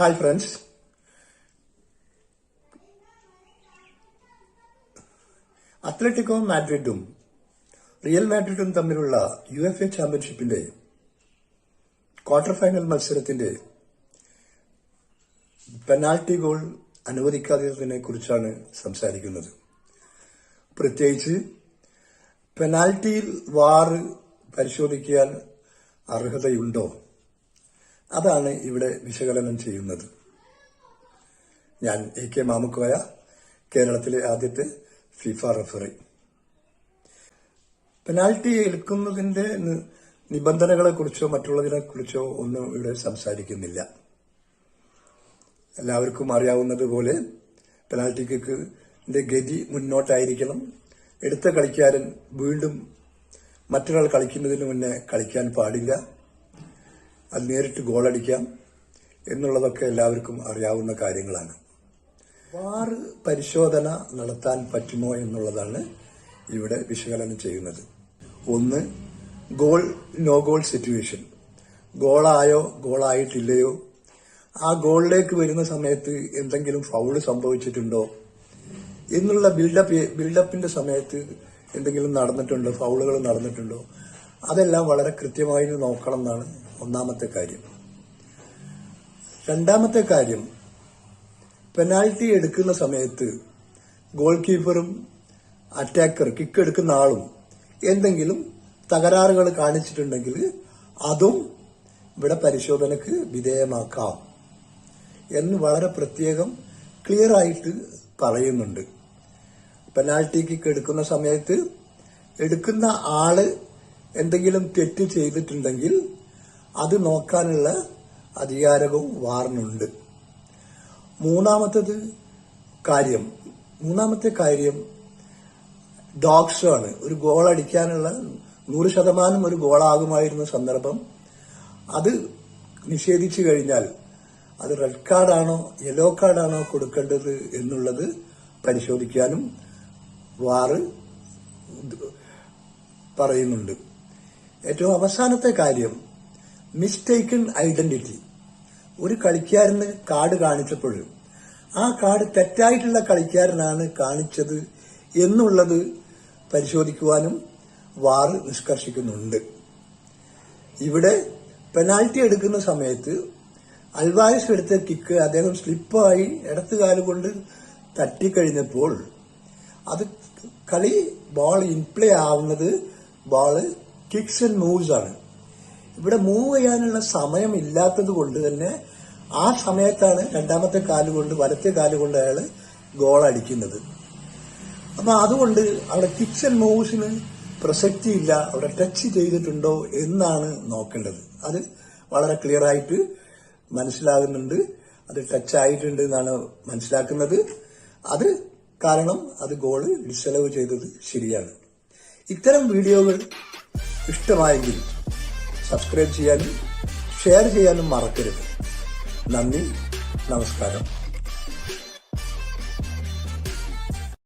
Hi friends Atletico മാഡ്രിഡും real മാഡ്രിഡും തമ്മിലുള്ള യു എഫ് എ ചാമ്പ്യൻഷിപ്പിന്റെ ക്വാർട്ടർ ഫൈനൽ മത്സരത്തിന്റെ പെനാൽറ്റി ഗോൾ അനുവദിക്കാത്തതിനെ കുറിച്ചാണ് സംസാരിക്കുന്നത്. പ്രത്യേകിച്ച് പെനാൽറ്റിയിൽ വാറ് പരിശോധിക്കാൻ അർഹതയുണ്ടോ? അതാണ് ഇവിടെ വിശകലനം ചെയ്യുന്നത്. ഞാൻ എ കെ മാമുക്കോയ കേരളത്തിലെ ആദ്യത്തെ ഫിഫ റഫറി പെനാൽറ്റി എടുക്കുന്നതിന്റെ നിബന്ധനകളെക്കുറിച്ചോ നിബന്ധനകളെ കുറിച്ചോ മറ്റുള്ളതിനെ കുറിച്ചോ ഒന്നും ഇവിടെ സംസാരിക്കുന്നില്ല. എല്ലാവർക്കും അറിയാവുന്നതുപോലെ പെനാൽറ്റി കിക്കിന്റെ ഗതി മുന്നോട്ടായിരിക്കണം. എടുത്ത കളിക്കാരൻ വീണ്ടും മറ്റൊരാൾ കളിക്കുന്നതിന് മുന്നേ കളിക്കാൻ പാടില്ല. അത് നേരിട്ട് ഗോളടിക്കാം എന്നുള്ളതൊക്കെ എല്ലാവർക്കും അറിയാവുന്ന കാര്യങ്ങളാണ്. വാർ പരിശോധന നടത്താൻ പറ്റുമോ എന്നുള്ളതാണ് ഇവിടെ വിശകലനം ചെയ്യുന്നത്. ഒന്ന് ഗോൾ നോ ഗോൾ സിറ്റുവേഷൻ. ഗോളായോ ഗോളായിട്ടില്ലയോ? ആ ഗോളിലേക്ക് വരുന്ന സമയത്ത് എന്തെങ്കിലും ഫൗൾ സംഭവിച്ചിട്ടുണ്ടോ? എന്നുള്ള ബിൽഡപ്പ് ബിൽഡപ്പിന്റെ സമയത്ത് എന്തെങ്കിലും നടന്നിട്ടുണ്ടോ? ഫൗളുകൾ നടന്നിട്ടുണ്ടോ? അതെല്ലാം വളരെ കൃത്യമായി നോക്കണം എന്നാണ് ഒന്നാമത്തെ കാര്യം. രണ്ടാമത്തെ കാര്യം പെനാൽറ്റി എടുക്കുന്ന സമയത്ത് ഗോൾ കീപ്പറും അറ്റാക്കർ കിക്ക് എടുക്കുന്ന ആളും എന്തെങ്കിലും തകരാറുകൾ കാണിച്ചിട്ടുണ്ടെങ്കിൽ അതും ഇവിടെ പരിശോധനക്ക് വിധേയമാക്കാം എന്ന് വളരെ പ്രത്യേകം ക്ലിയർ ആയിട്ട് പറയുന്നുണ്ട്. പെനാൽറ്റി കിക്ക് എടുക്കുന്ന സമയത്ത് എടുക്കുന്ന ആൾ എന്തെങ്കിലും തെറ്റ് ചെയ്തിട്ടുണ്ടെങ്കിൽ അത് നോക്കാനുള്ള അധികാരവും വാറിനുണ്ട്. മൂന്നാമത്തത് കാര്യം. മൂന്നാമത്തെ കാര്യം ഡോഗ്സ് ആണ് ഒരു ഗോൾ അടിക്കാനുള്ള നൂറ് ശതമാനം ഒരു ഗോളാകുമായിരുന്ന സന്ദർഭം. അത് നിഷേധിച്ചു കഴിഞ്ഞാൽ അത് റെഡ് കാർഡാണോ യെല്ലോ കാർഡാണോ കൊടുക്കേണ്ടത് എന്നുള്ളത് പരിശോധിക്കാനും വാറ് പറയുന്നുണ്ട്. ഏറ്റവും അവസാനത്തെ കാര്യം മിസ്റ്റേക്കൺ ഐഡന്റിറ്റി ഒരു കളിക്കാരന് കാർഡ് കാണിച്ചപ്പോൾ ആ കാർഡ് തെറ്റായിട്ടുള്ള കളിക്കാരനാണ് കാണിച്ചത് എന്നുള്ളത് പരിശോധിക്കുവാനും വാർ നിഷ്കർഷിക്കുന്നുണ്ട്. ഇവിടെ പെനാൽറ്റി എടുക്കുന്ന സമയത്ത് അൽവായസ് എടുത്ത കിക്ക് അദ്ദേഹം സ്ലിപ്പായി ഇടത്ത് കാലുകൊണ്ട് തട്ടിക്കഴിഞ്ഞപ്പോൾ അത് കളി ബോൾ ഇൻപ്ലേ ആവുന്നത് ബോൾ കിക്സ് ആൻഡ് മൂവ്സ് ആണ്. ഇവിടെ മൂവ് ചെയ്യാനുള്ള സമയം ഇല്ലാത്തത് കൊണ്ട് തന്നെ ആ സമയത്താണ് രണ്ടാമത്തെ കാലുകൊണ്ട് വലത്തെ കാലുകൊണ്ട് അയാൾ ഗോൾ അടിക്കുന്നത്. അപ്പൊ അതുകൊണ്ട് അവിടെ കിക്സ് മൂവ്സിന് പ്രസക്തിയില്ല അവിടെ ടച്ച് ചെയ്തിട്ടുണ്ടോ എന്നാണ് നോക്കേണ്ടത്. അത് വളരെ ക്ലിയർ ആയിട്ട് മനസ്സിലാകുന്നുണ്ട്. അത് ടച്ച് ആയിട്ടുണ്ട് എന്നാണ് മനസ്സിലാക്കുന്നത്. അത് കാരണം അത് ഗോൾ ഡിസലവ് ചെയ്തത് ശരിയാണ്. ഇത്തരം വീഡിയോകൾ ഇഷ്ടമായെങ്കിൽ സബ്സ്ക്രൈബ് ചെയ്യാനും ഷെയർ ചെയ്യാനും മറക്കരുത്. നന്ദി നമസ്കാരം.